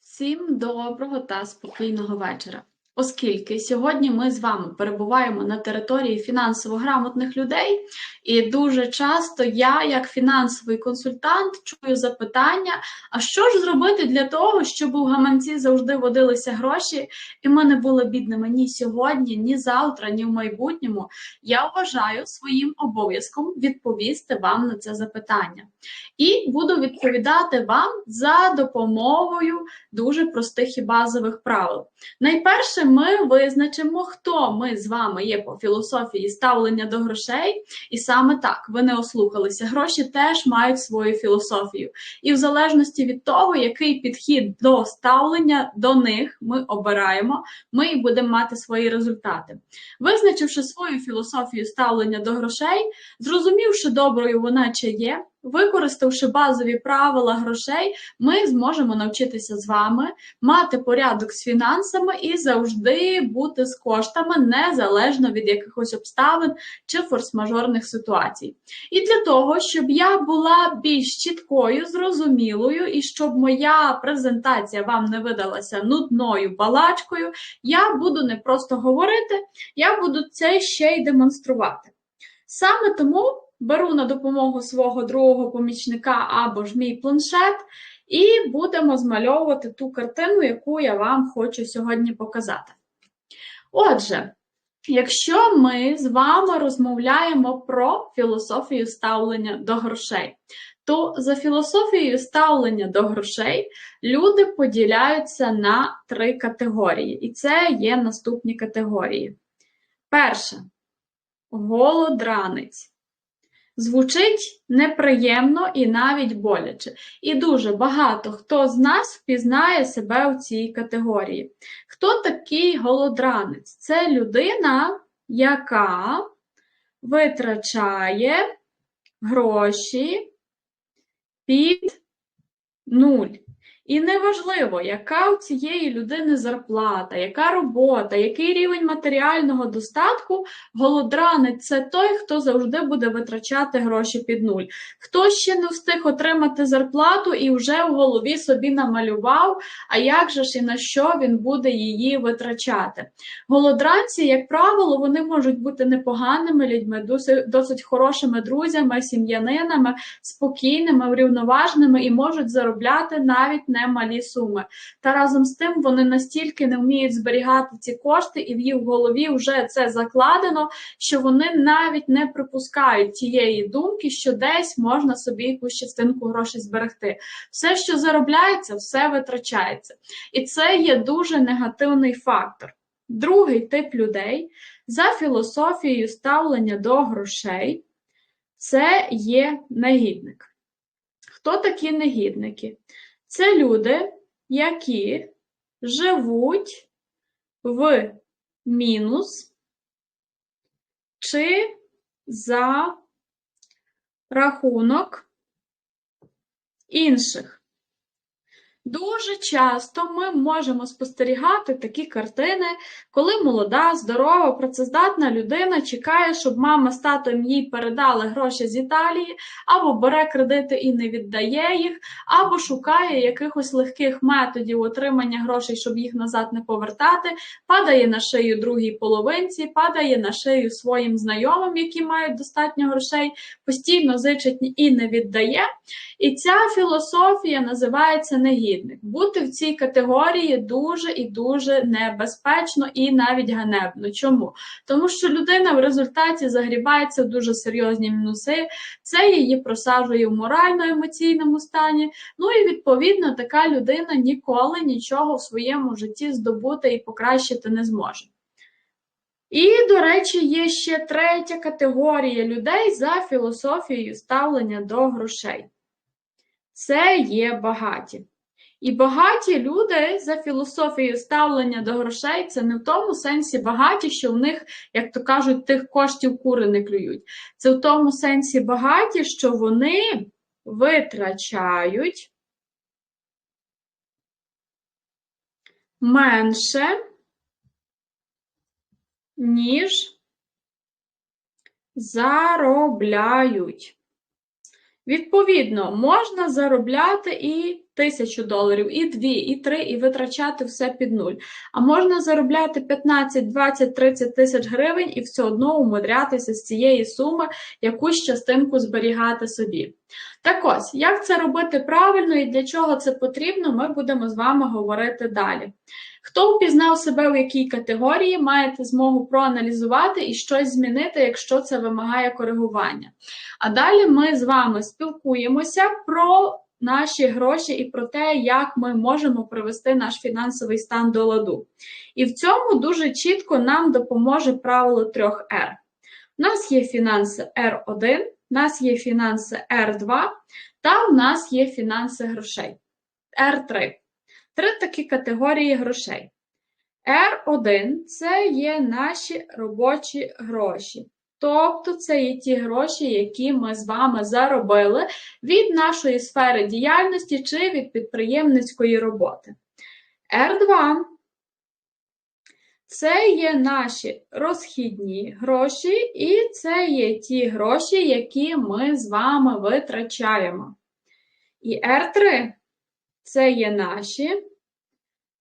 Всім доброго та спокійного вечора. Оскільки сьогодні ми з вами перебуваємо на території фінансово грамотних людей, і дуже часто я, як фінансовий консультант, чую запитання: а що ж зробити для того, щоб у гаманці завжди водилися гроші, і ми не були бідними ні сьогодні, ні завтра, ні в майбутньому. Я вважаю своїм обов'язком відповісти вам на це запитання. І буду відповідати вам за допомогою дуже простих і базових правил. Найперше, ми визначимо, хто ми з вами є по філософії ставлення до грошей, і саме так ви не ослухалися. Гроші теж мають свою філософію. І в залежності від того, який підхід до ставлення до них ми обираємо, ми і будемо мати свої результати. Визначивши свою філософію ставлення до грошей, зрозумівши доброю вона чи є. Використавши базові правила грошей, ми зможемо навчитися з вами мати порядок з фінансами і завжди бути з коштами незалежно від якихось обставин чи форс-мажорних ситуацій. І для того, щоб я була більш чіткою, зрозумілою, і щоб моя презентація вам не видалася нудною балачкою, я буду не просто говорити, я буду це ще й демонструвати. Саме тому беру на допомогу свого другого помічника або ж мій планшет, і будемо змальовувати ту картину, яку я вам хочу сьогодні показати. Отже, якщо ми з вами розмовляємо про філософію ставлення до грошей, то за філософією ставлення до грошей люди поділяються на три категорії, і це є наступні категорії. Перше голодранець. Звучить неприємно і навіть боляче. І дуже багато хто з нас впізнає себе в цій категорії. Хто такий голодранець? Це людина, яка витрачає гроші під нуль. І неважливо, яка у цієї людини зарплата, яка робота, який рівень матеріального достатку, голодранець це той, хто завжди буде витрачати гроші під нуль. Хто ще не встиг отримати зарплату і вже в голові собі намалював, а як же ж і на що він буде її витрачати. Голодранці, як правило, вони можуть бути непоганими людьми, досить, хорошими друзями, сім'янинами, спокійними, врівноваженими і можуть заробляти навіть немалі суми. Та разом з тим вони настільки не вміють зберігати ці кошти, і в їх голові вже це закладено, що вони навіть не припускають тієї думки, що десь можна собі якусь частинку грошей зберегти. Все, що заробляється, все витрачається. І це є дуже негативний фактор. Другий тип людей за філософією ставлення до грошей це є негідник. Хто такі негідники? Це люди, які живуть в мінус чи за рахунок інших. Дуже часто ми можемо спостерігати такі картини, коли молода, здорова, працездатна людина чекає, щоб мама з татом їй передали гроші з Італії, або бере кредити і не віддає їх, або шукає якихось легких методів отримання грошей, щоб їх назад не повертати, падає на шию другій половинці, падає на шию своїм знайомим, які мають достатньо грошей, постійно зичить і не віддає. І ця філософія називається негідність негідник. Бути в цій категорії дуже і дуже небезпечно і навіть ганебно. Чому? Тому що людина в результаті загрібається в дуже серйозні мінуси, це її просаджує в морально-емоційному стані. Ну і відповідно така людина ніколи нічого в своєму житті здобути і покращити не зможе. І, до речі, є ще третя категорія людей за філософією ставлення до грошей. Це є багаті. І багаті люди за філософією ставлення до грошей це не в тому сенсі багаті, що в них, як то кажуть, тих коштів кури не клюють. Це в тому сенсі багаті, що вони витрачають менше, ніж заробляють. Відповідно, можна заробляти і тисячу доларів, і дві, і три, і витрачати все під нуль. А можна заробляти 15, 20, 30 тисяч гривень і все одно умудрятися з цієї суми якусь частинку зберігати собі. Так ось, як це робити правильно і для чого це потрібно, ми будемо з вами говорити далі. Хто впізнав себе в якій категорії, маєте змогу проаналізувати і щось змінити, якщо це вимагає коригування. А далі ми з вами спілкуємося про наші гроші і про те, як ми можемо привести наш фінансовий стан до ладу. І в цьому дуже чітко нам допоможе правило трьох R. У нас є фінанси R1, у нас є фінанси R2, та в нас є фінанси грошей R3. Три такі категорії грошей. R1 це є наші робочі гроші. Тобто це є ті гроші, які ми з вами заробили від нашої сфери діяльності чи від підприємницької роботи. R2 це є наші розхідні гроші, і це є ті гроші, які ми з вами витрачаємо. І R3 це є наші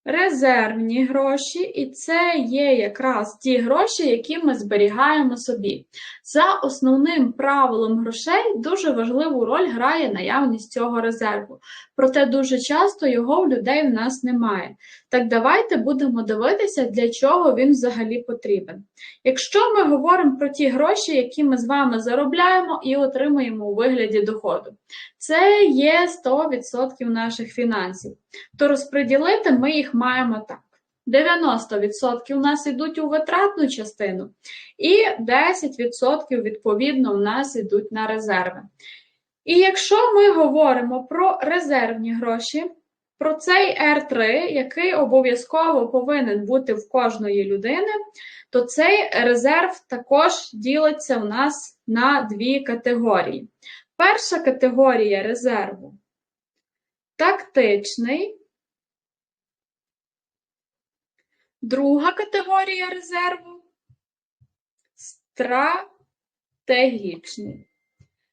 резервні гроші, і це є якраз ті гроші, які ми зберігаємо собі. За основним правилом грошей дуже важливу роль грає наявність цього резерву. Проте дуже часто його в людей в нас немає. Так давайте будемо дивитися, для чого він взагалі потрібен. Якщо ми говоримо про ті гроші, які ми з вами заробляємо і отримуємо у вигляді доходу, це є 100% наших фінансів, то розподілити ми їх маємо так. 90% у нас йдуть у витратну частину, і 10% відповідно у нас йдуть на резерви. І якщо ми говоримо про резервні гроші, про цей R3, який обов'язково повинен бути в кожної людини, то цей резерв також ділиться у нас на дві категорії. Перша категорія резерву тактичний. Друга категорія резерву стратегічний.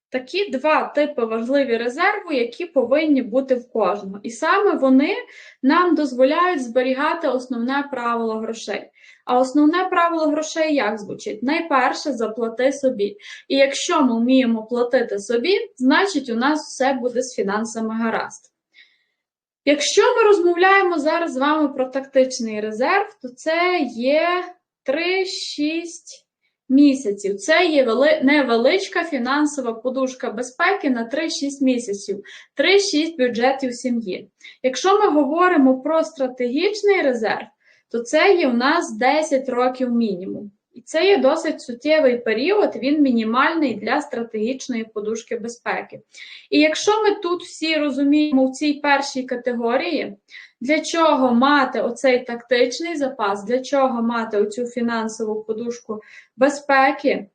Такі два типи важливі резерву, які повинні бути в кожного. І саме вони нам дозволяють зберігати основне правило грошей. А основне правило грошей як звучить? Найперше заплати собі. І якщо ми вміємо платити собі, значить у нас все буде з фінансами гаразд. Якщо ми розмовляємо зараз з вами про тактичний резерв, то це є 3-6 місяців. Це є невеличка фінансова подушка безпеки на 3-6 місяців, 3-6 бюджетів сім'ї. Якщо ми говоримо про стратегічний резерв, то це є у нас 10 років мінімум. І це є досить суттєвий період, він мінімальний для стратегічної подушки безпеки. І якщо ми тут всі розуміємо в цій першій категорії, для чого мати оцей тактичний запас, для чого мати оцю фінансову подушку безпеки,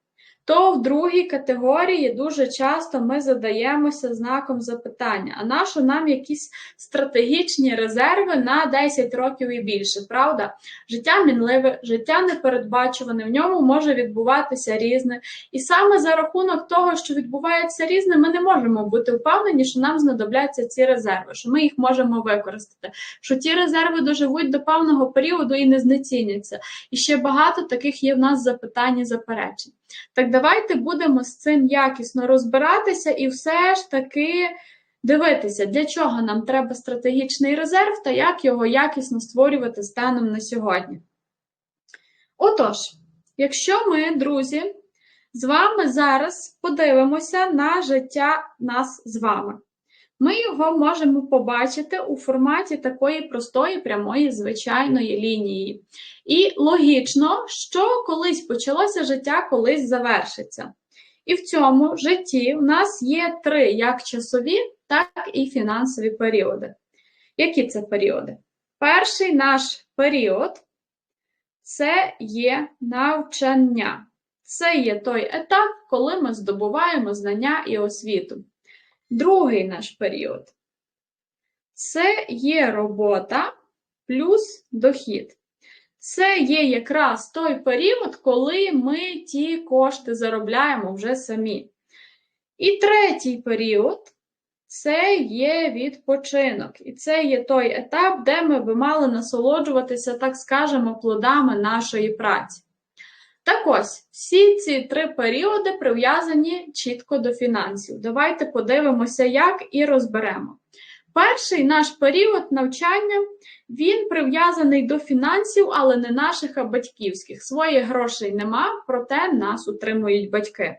то в другій категорії дуже часто ми задаємося знаком запитання: а нащо нам якісь стратегічні резерви на 10 років і більше, правда? Життя мінливе, життя непередбачуване, в ньому може відбуватися різне. І саме за рахунок того, що відбувається різне, ми не можемо бути впевнені, що нам знадобляться ці резерви, що ми їх можемо використати, що ті резерви доживуть до певного періоду і не знеціняться. І ще багато таких є в нас запитань і заперечень. Так давайте будемо з цим якісно розбиратися і все ж таки дивитися, для чого нам треба стратегічний резерв та як його якісно створювати станом на сьогодні. Отож, якщо ми, друзі, з вами зараз подивимося на життя нас з вами. Ми його можемо побачити у форматі такої простої прямої звичайної лінії. І логічно, що колись почалося життя, колись завершиться. І в цьому житті у нас є три як часові, так і фінансові періоди. Які це періоди? Перший наш період це є навчання. Це є той етап, коли ми здобуваємо знання і освіту. Другий наш період це є робота плюс дохід. Це є якраз той період, коли ми ті кошти заробляємо вже самі. І третій період це є відпочинок. І це є той етап, де ми би мали насолоджуватися, так скажемо, плодами нашої праці. Так ось, всі ці три періоди прив'язані чітко до фінансів. Давайте подивимося, як і розберемо. Перший наш період навчання він прив'язаний до фінансів, але не наших, а батьківських. Своїх грошей нема, проте нас утримують батьки.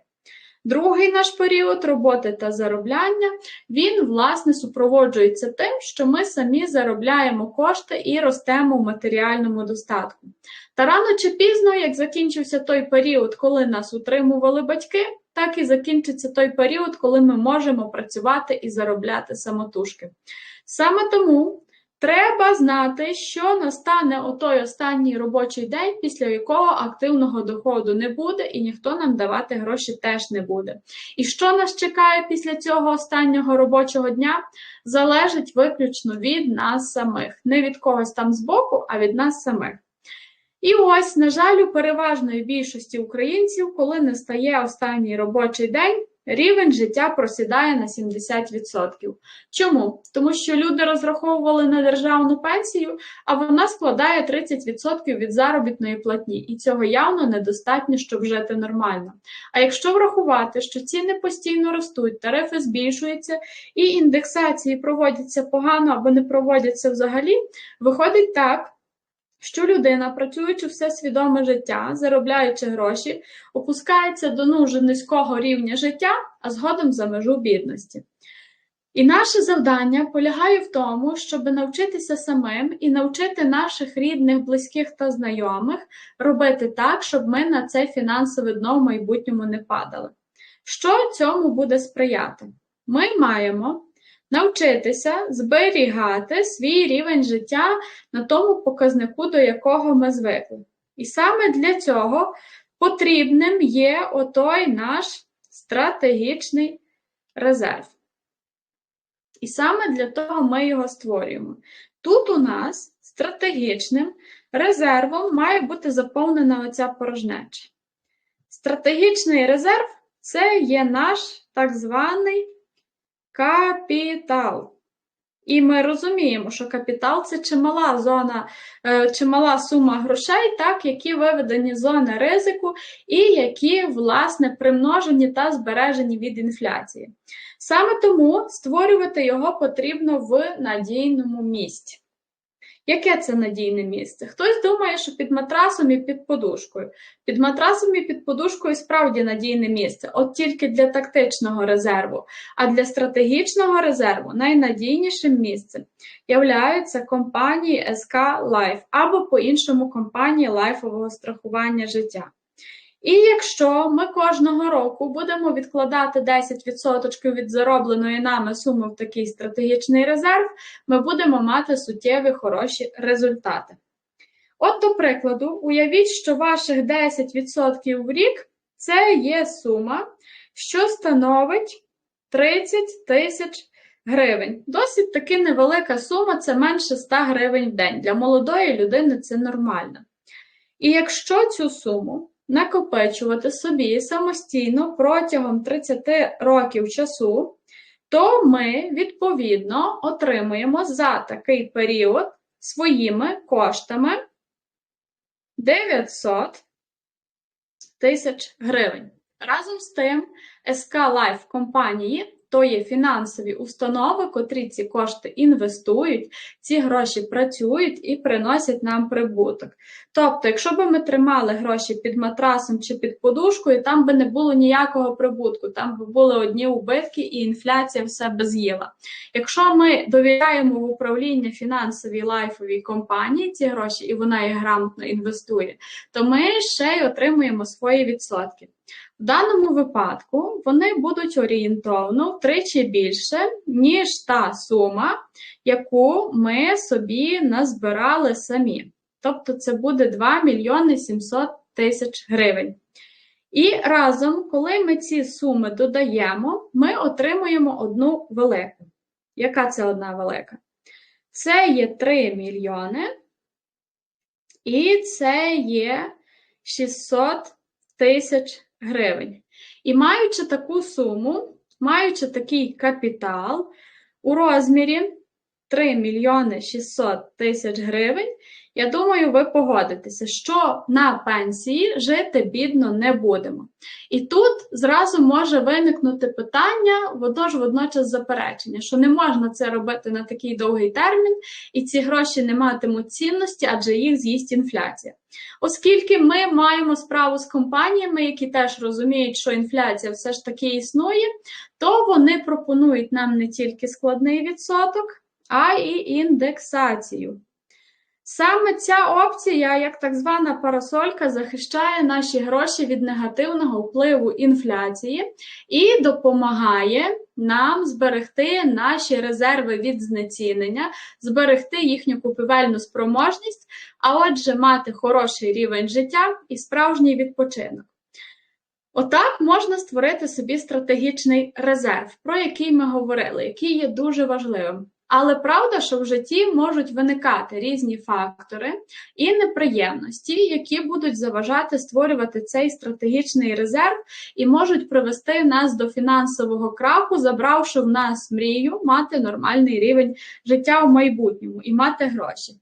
Другий наш період роботи та заробляння, він, власне, супроводжується тим, що ми самі заробляємо кошти і ростемо в матеріальному достатку. Та рано чи пізно, як закінчився той період, коли нас утримували батьки, так і закінчиться той період, коли ми можемо працювати і заробляти самотужки. Саме тому Треба знати, що настане отой останній робочий день, після якого активного доходу не буде, і ніхто нам давати гроші теж не буде. І що нас чекає після цього останнього робочого дня, залежить виключно від нас самих. Не від когось там збоку, а від нас самих. І ось, на жаль, у переважної більшості українців, коли настає останній робочий день, Рівень життя просідає на 70%. Чому? Тому що люди розраховували на державну пенсію, а вона складає 30% від заробітної платні, і цього явно недостатньо, щоб жити нормально. А якщо врахувати, що ціни постійно ростуть, тарифи збільшуються і індексації проводяться погано або не проводяться взагалі, виходить так що людина, працюючи все свідоме життя, заробляючи гроші, опускається до дуже низького рівня життя, а згодом за межу бідності. І наше завдання полягає в тому, щоб навчитися самим і навчити наших рідних, близьких та знайомих робити так, щоб ми на це фінансове дно в майбутньому не падали. Що цьому буде сприяти? Ми маємо навчитися зберігати свій рівень життя на тому показнику, до якого ми звикли. І саме для цього потрібним є отой наш стратегічний резерв. І саме для того ми його створюємо. Тут у нас стратегічним резервом має бути заповнена оця порожнеча. Стратегічний резерв це є наш так званий Капітал. І ми розуміємо, що капітал це чимала зона, е, чимала сума грошей, так, які виведені з зони ризику, і які, власне, примножені та збережені від інфляції. Саме тому створювати його потрібно в надійному місці. Яке це надійне місце? Хтось думає, що під матрасом і під подушкою. Під матрасом і під подушкою справді надійне місце, от тільки для тактичного резерву. А для стратегічного резерву найнадійнішим місцем являються компанії СК Life або по-іншому компанії лайфового страхування життя. І якщо ми кожного року будемо відкладати 10% від заробленої нами суми в такий стратегічний резерв, ми будемо мати суттєві хороші результати. От, до прикладу, уявіть, що ваших 10% в рік це є сума, що становить 30 тисяч гривень. Досить таки невелика сума це менше 100 гривень в день. Для молодої людини це нормально. І якщо цю суму накопичувати собі самостійно протягом 30 років часу, то ми, відповідно, отримуємо за такий період своїми коштами 900 тисяч гривень. Разом з тим, СК Лайф компанії то є фінансові установи, котрі ці кошти інвестують, ці гроші працюють і приносять нам прибуток. Тобто, якщо б ми тримали гроші під матрасом чи під подушкою, там би не було ніякого прибутку, там би були одні убитки і інфляція все би з'їла. Якщо ми довіряємо в управління фінансовій лайфовій компанії ці гроші, і вона їх грамотно інвестує, то ми ще й отримуємо свої відсотки. В даному випадку вони будуть орієнтовно втричі більше, ніж та сума, яку ми собі назбирали самі. Тобто це буде 2 мільйони 700 тисяч гривень. І разом, коли ми ці суми додаємо, ми отримуємо одну велику. Яка це одна велика? Це є 3 мільйони, і це є 600 тисяч гривень. І маючи таку суму, маючи такий капітал у розмірі 3 мільйони 600 тисяч гривень, я думаю, ви погодитеся, що на пенсії жити бідно не будемо. І тут зразу може виникнути питання, водож водночас заперечення, що не можна це робити на такий довгий термін, і ці гроші не матимуть цінності, адже їх з'їсть інфляція. Оскільки ми маємо справу з компаніями, які теж розуміють, що інфляція все ж таки існує, то вони пропонують нам не тільки складний відсоток, а й індексацію. Саме ця опція, як так звана парасолька, захищає наші гроші від негативного впливу інфляції і допомагає нам зберегти наші резерви від знецінення, зберегти їхню купівельну спроможність, а отже, мати хороший рівень життя і справжній відпочинок. Отак можна створити собі стратегічний резерв, про який ми говорили, який є дуже важливим. Але правда, що в житті можуть виникати різні фактори і неприємності, які будуть заважати створювати цей стратегічний резерв і можуть привести нас до фінансового краху, забравши в нас мрію мати нормальний рівень життя в майбутньому і мати гроші.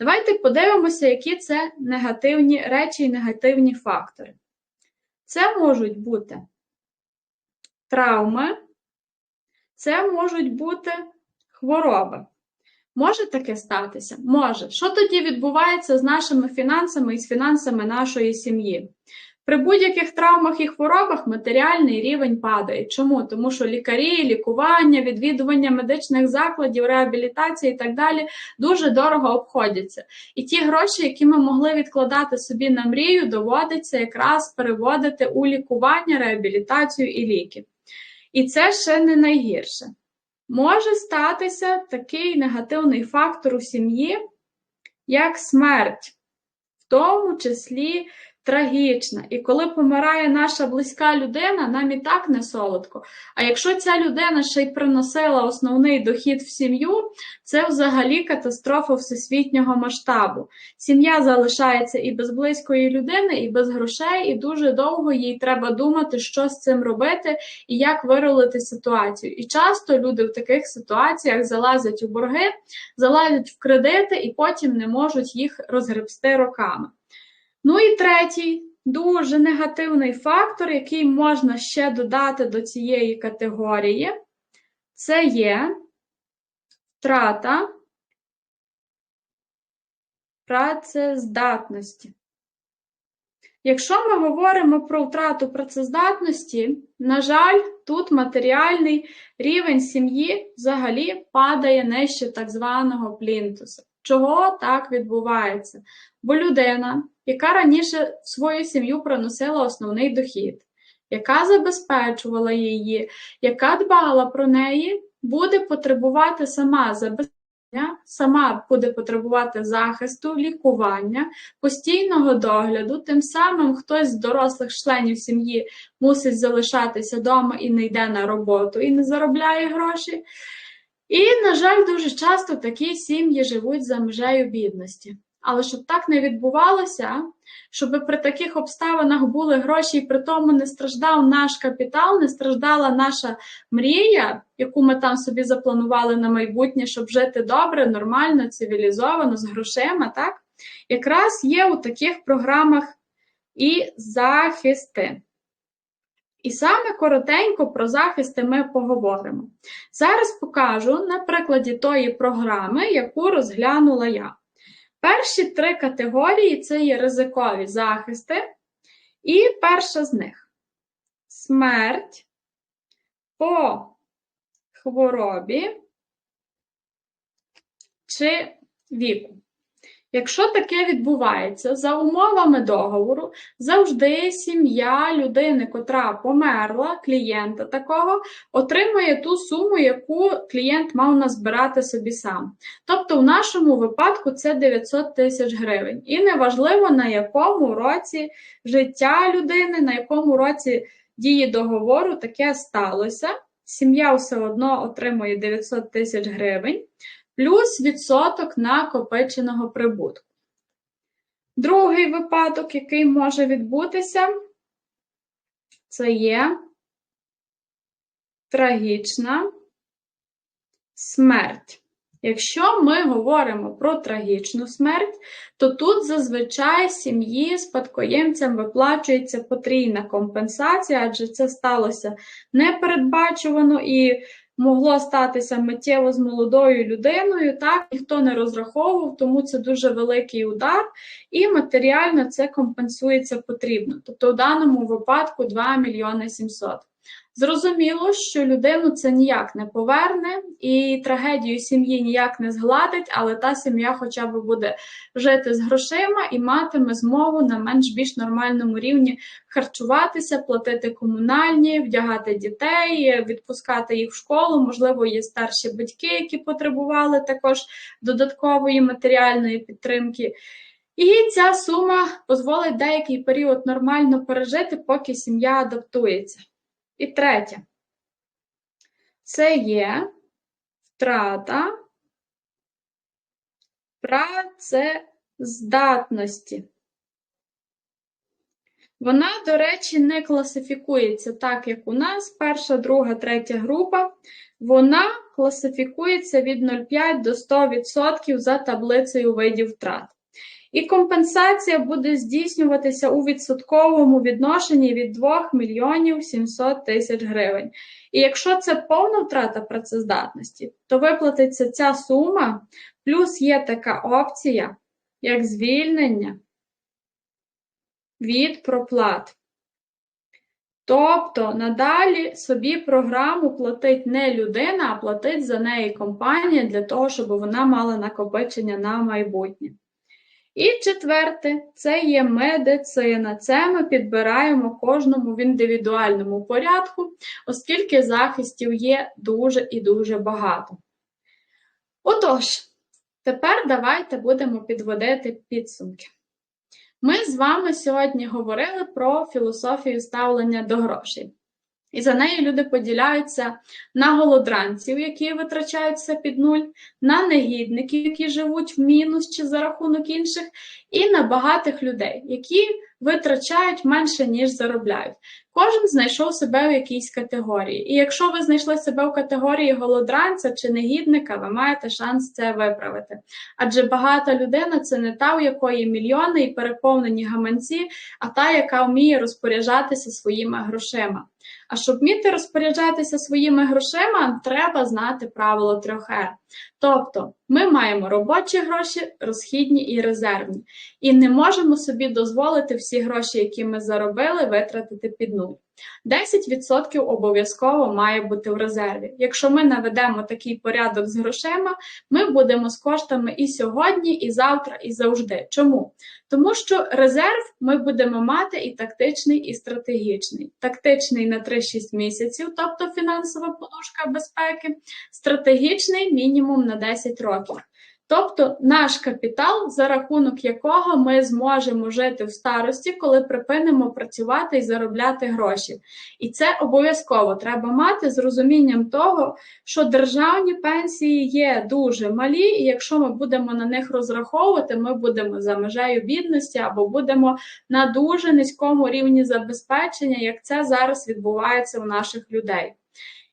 Давайте подивимося, які це негативні речі і негативні фактори. Це можуть бути травми, це можуть бути хвороби. Може таке статися? Може. Що тоді відбувається з нашими фінансами і з фінансами нашої сім'ї? При будь-яких травмах і хворобах матеріальний рівень падає. Чому? Тому що лікарі, лікування, відвідування медичних закладів, реабілітація і так далі дуже дорого обходяться. І ті гроші, які ми могли відкладати собі на мрію, доводиться якраз переводити у лікування, реабілітацію і ліки. І це ще не найгірше. Може статися такий негативний фактор у сім'ї, як смерть, в тому числі трагічна. І коли помирає наша близька людина, нам і так не солодко. А якщо ця людина ще й приносила основний дохід в сім'ю, це взагалі катастрофа всесвітнього масштабу. Сім'я залишається і без близької людини, і без грошей, і дуже довго їй треба думати, що з цим робити і як виролити ситуацію. І часто люди в таких ситуаціях залазять у борги, залазять в кредити і потім не можуть їх розгребсти роками. Ну і третій дуже негативний фактор, який можна ще додати до цієї категорії, це є втрата працездатності. Якщо ми говоримо про втрату працездатності, на жаль, тут матеріальний рівень сім'ї взагалі падає нижче так званого плінтуса. Чого так відбувається? Бо людина, яка раніше в свою сім'ю приносила основний дохід, яка забезпечувала її, яка дбала про неї, буде потребувати сама забезпечення, сама буде потребувати захисту, лікування, постійного догляду. Тим самим хтось з дорослих членів сім'ї мусить залишатися вдома і не йде на роботу, і не заробляє гроші. І, на жаль, дуже часто такі сім'ї живуть за межею бідності. Але щоб так не відбувалося, щоб при таких обставинах були гроші, і при тому не страждав наш капітал, не страждала наша мрія, яку ми там собі запланували на майбутнє, щоб жити добре, нормально, цивілізовано, з грошима, так? Якраз є у таких програмах і захисти. І саме коротенько про захисти ми поговоримо. Зараз покажу на прикладі тої програми, яку розглянула я. Перші три категорії це є ризикові захисти, і перша з них смерть по хворобі чи віку. Якщо таке відбувається за умовами договору, завжди сім'я людини, котра померла, клієнта такого, отримує ту суму, яку клієнт мав назбирати собі сам. Тобто, в нашому випадку це 900 тисяч гривень. І неважливо, на якому році життя людини, на якому році дії договору таке сталося. Сім'я все одно отримує 900 тисяч гривень плюс відсоток накопиченого прибутку. Другий випадок, який може відбутися, це є трагічна смерть. Якщо ми говоримо про трагічну смерть, то тут зазвичай сім'ї спадкоємцям виплачується потрійна компенсація, адже це сталося непередбачувано і могло статися миттєво з молодою людиною. Так, ніхто не розраховував, тому це дуже великий удар, і матеріально це компенсується потрібно. Тобто, в даному випадку 2 мільйони 700. Зрозуміло, що людину це ніяк не поверне, і трагедію сім'ї ніяк не згладить, але та сім'я хоча б буде жити з грошима і матиме змогу на менш більш нормальному рівні харчуватися, платити комунальні, вдягати дітей, відпускати їх в школу. Можливо, є старші батьки, які потребували також додаткової матеріальної підтримки. І ця сума дозволить деякий період нормально пережити, поки сім'я адаптується. І третє. Це є втрата працездатності. Вона, до речі, не класифікується так, як у нас, перша, друга, третя група. Вона класифікується від 0,5 до 100% за таблицею видів втрат. І компенсація буде здійснюватися у відсотковому відношенні від 2 мільйонів 700 тисяч гривень. І якщо це повна втрата працездатності, то виплатиться ця сума, плюс є така опція, як звільнення від проплат. Тобто надалі собі програму платить не людина, а платить за неї компанія для того, щоб вона мала накопичення на майбутнє. І четверте, це є медицина. Це ми підбираємо кожному в індивідуальному порядку, оскільки захистів є дуже і дуже багато. Отож, тепер давайте будемо підводити підсумки. Ми з вами сьогодні говорили про філософію ставлення до грошей. І за нею люди поділяються на голодранців, які витрачаються під нуль, на негідників, які живуть в мінус чи за рахунок інших, і на багатих людей, які витрачають менше, ніж заробляють. Кожен знайшов себе в якійсь категорії. І якщо ви знайшли себе в категорії голодранця чи негідника, ви маєте шанс це виправити. Адже багата людина це не та, у якої мільйони і переповнені гаманці, а та, яка вміє розпоряджатися своїми грошима. А щоб вміти розпоряджатися своїми грошима, треба знати правило трьох Р. Тобто ми маємо робочі гроші, розхідні і резервні, і не можемо собі дозволити всі гроші, які ми заробили, витратити під нуль. 10% обов'язково має бути в резерві. Якщо ми наведемо такий порядок з грошима, ми будемо з коштами і сьогодні, і завтра, і завжди. Чому? Тому що резерв ми будемо мати і тактичний, і стратегічний. Тактичний на 3-6 місяців, тобто фінансова подушка безпеки, стратегічний мінімум на 10 років. Тобто наш капітал, за рахунок якого ми зможемо жити в старості, коли припинимо працювати і заробляти гроші. І це обов'язково треба мати з розумінням того, що державні пенсії є дуже малі, і якщо ми будемо на них розраховувати, ми будемо за межею бідності або будемо на дуже низькому рівні забезпечення, як це зараз відбувається у наших людей.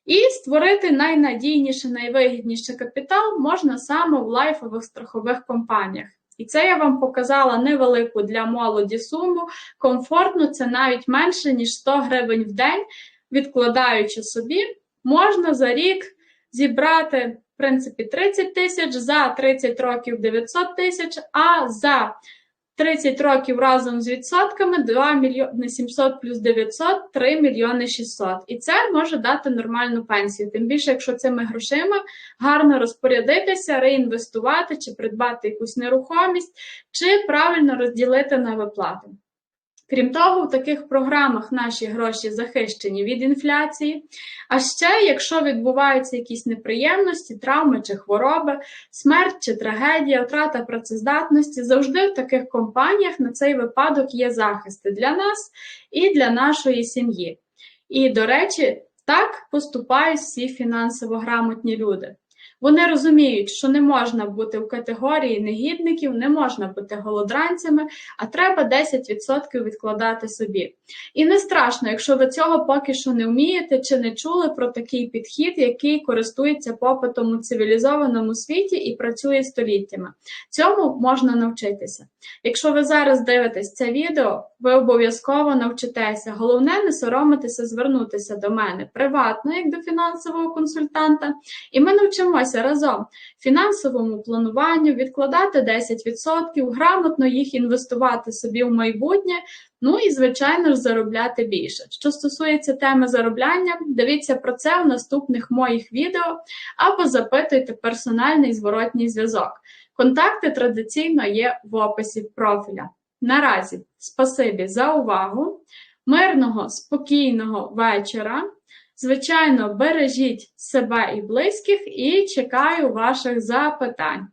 І створити найнадійніше, найвигідніше капітал можна саме в лайфових страхових компаніях. І це я вам показала невелику для молоді суму. Комфортно, це навіть менше, ніж 100 гривень в день, відкладаючи собі, можна за рік зібрати, в принципі, 30 тисяч, за 30 років 900 тисяч, а за 30 років разом з відсотками 2 мільйони 700 плюс 900 3 мільйони 600. І це може дати нормальну пенсію. Тим більше, якщо цими грошима гарно розпорядитися, реінвестувати чи придбати якусь нерухомість, чи правильно розділити на виплати. Крім того, в таких програмах наші гроші захищені від інфляції. А ще, якщо відбуваються якісь неприємності, травми чи хвороби, смерть чи трагедія, втрата працездатності, завжди в таких компаніях на цей випадок є захисти для нас і для нашої сім'ї. І, до речі, так поступають всі фінансово грамотні люди. Вони розуміють, що не можна бути в категорії негідників, не можна бути голодранцями, а треба 10% відкладати собі. І не страшно, якщо ви цього поки що не вмієте чи не чули про такий підхід, який користується попитом у цивілізованому світі і працює століттями. Цьому можна навчитися. Якщо ви зараз дивитесь це відео, ви обов'язково навчитеся. Головне не соромитися, звернутися до мене приватно, як до фінансового консультанта, і ми навчимося разом фінансовому плануванню, відкладати 10%, грамотно їх інвестувати собі в майбутнє. Ну і, звичайно ж, заробляти більше. Що стосується теми заробляння, дивіться про це в наступних моїх відео або запитуйте персональний зворотній зв'язок. Контакти традиційно є в описі профіля. Наразі спасибі за увагу, мирного, спокійного вечора. Звичайно, бережіть себе і близьких і чекаю ваших запитань.